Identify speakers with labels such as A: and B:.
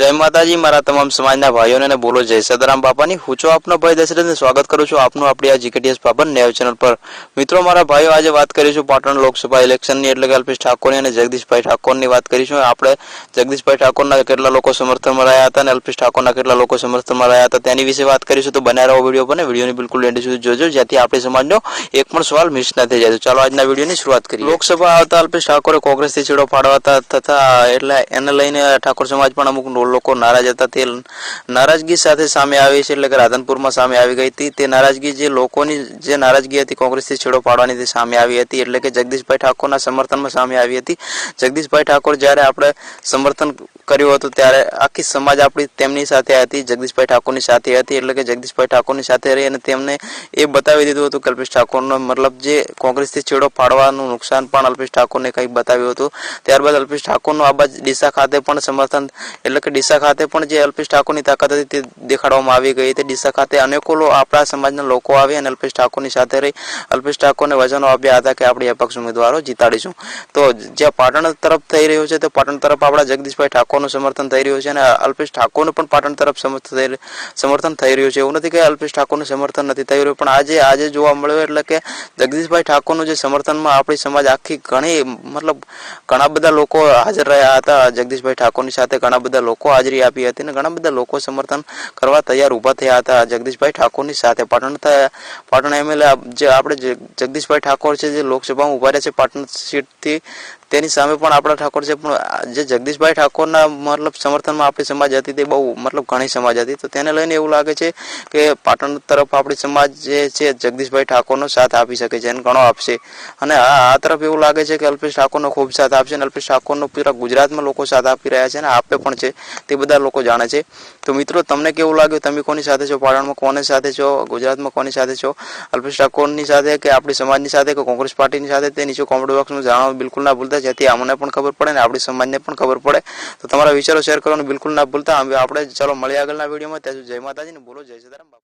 A: જય માતાજી, મારા તમામ સમાજના ભાઈઓને અને બોલો જય સદારામ બાપાની. હું છું આપનો ભાઈ દશરથને સ્વાગત કરું છું આપનું આપણી આ જીકેટીએસ પાપન નેવ ચેનલ પર. મિત્રો, મારા ભાઈઓ, આજે વાત કરીશું પાટણ લોકસભા ઇલેક્શનની. એટલે કે અલ્પેશ ઠાકોરની અને જગદીશભાઈ ઠાકોરની વાત કરીશું. આપણે જગદીશભાઈ ઠાકોરના કેટલા લોકો સમર્થનમાં રહ્યા હતા અને અલ્પેશ ઠાકોરના કેટલા લોકો સમર્થનમાં રહ્યા હતા તેની વિશે વાત કરીશું. તો બનાવી રહો વીડિયો પણ વિડીયોની બિલકુલ એન્ડ સુધી જોજો જેથી આપણી સમાજનો એક પણ સવાલ મિસ ના થઈ જાય. ચાલો આજના વિડીયોની શરૂઆત કરીએ. લોકસભા આવતા અલ્પેશ ઠાકોરે કોંગ્રેસથી છેડો પાડવાતા તથા, એટલે એને લઈને ઠાકોર સમાજ પણ અમુક લોકો નારાજ હતા. તે નારાજગી સાથે સામે આવી છે, એટલે કે રાધનપુરમાં સામે આવી ગઈ હતી. તે નારાજગી જે લોકોની જે નારાજગી હતી, કોંગ્રેસથી છેડો પાડવાની તે સામે આવી હતી. એટલે કે જગદીશભાઈ ઠાકોરના સમર્થનમાં સામે આવી હતી. જગદીશભાઈ ઠાકોર જ્યારે આપણે સમર્થન કર્યું હતું, ત્યારે આખી સમાજ આપણી તેમની સાથે હતી, જગદીશભાઈ ઠાકોરની સાથે હતી. એટલે કે જગદીશભાઈ ઠાકોરની સાથે રહી અને તેમને એ બતાવી દીધું હતું કલ્પેશ ઠાકોરનો મતલબ જે કોંગ્રેસથી છેડો પાડવાનું નુકસાન પણ અલ્પેશ ઠાકોરને કંઈક બતાવ્યું હતું. ત્યારબાદ અલ્પેશ ઠાકોરનું આ બાજુ ડીસા ખાતે પણ સમર્થન, એટલે કે ડીસા ખાતે પણ જે અલ્પેશ ઠાકોરની તાકાત હતી તે દેખાડવામાં આવી ગઈ હતી. ડીસા ખાતે અનેકો આપણા સમાજના લોકો આવી અને અલ્પેશ ઠાકોરની સાથે રહી. અલ્પેશ ઠાકોરને વચનો આપ્યા હતા કે આપણે અપક્ષ ઉમેદવારો જીતાડીશું. તો જ્યાં પાટણ તરફ થઈ રહ્યું છે તો પાટણ તરફ આપણા જગદીશભાઈ ઠાકોરનું સમર્થન થઈ રહ્યું છે અને અલ્પેશ ઠાકોરનું પણ પાટણ તરફ સમર્થન થઈ રહ્યું છે. એવું નથી કે અલ્પેશ ઠાકોરનું સમર્થન નથી થઈ રહ્યું, પણ આજે આજે જોવા મળ્યું એટલે કે જગદીશભાઈ ઠાકોરનું જે સમર્થનમાં આપણી સમાજ આખી ઘણી, મતલબ ઘણા બધા લોકો હાજર રહ્યા હતા. જગદીશભાઈ ઠાકોરની સાથે ઘણા બધા લોકો હાજરી આપી હતી અને ઘણા બધા લોકો સમર્થન કરવા તૈયાર ઊભા થયા હતા. જગદીશભાઈ ઠાકોરની સાથે પાટણ પાટણ એમએલએ જે આપણે જગદીશભાઈ ઠાકોર છે, જે લોકસભામાં ઊભા રહ્યા છે, પાટણ સીટથી તેની સામે પણ આપણા ઠાકોર છે, પણ જે જગદીશભાઈ ઠાકોરના મતલબ સમર્થનમાં આપણી સમાજ હતી, તે બહુ મતલબ ઘણી સમાજ હતી. તો તેને લઈને એવું લાગે છે કે પાટણ તરફ આપણી સમાજ જે છે, જગદીશભાઈ ઠાકોરનો સાથ આપી શકે છે અને ઘણો આપશે. અને આ તરફ એવું લાગે છે કે અલ્પેશ ઠાકોરનો ખૂબ સાથ આપશે અને અલ્પેશ ઠાકોરનો પૂરા ગુજરાતમાં લોકો સાથ આપી રહ્યા છે અને આપે પણ છે, તે બધા લોકો જાણે છે. તો મિત્રો, તમને કેવું લાગ્યું? તમે કોની સાથે છો? પાટણમાં કોની સાથે છો? ગુજરાતમાં કોની સાથે છો? અલ્પેશ ઠાકોરની સાથે કે આપણી સમાજની સાથે કે કોંગ્રેસ પાર્ટીની સાથે? તે નીચે કોમેન્ટ બોક્સમાં જણાવવાનું બિલકુલ ના ભૂલતા. જેથી અમને પણ ખબર પડે ને આપણી સમાજને પણ ખબર પડે. તો તમારા વિચારો શેર કરવાનું બિલકુલ ના ભૂલતા. આપણે ચાલો મળીએ આગળના વિડીયોમાં. ત્યાં જય માતાજી ને બોલો, જય સીતારામ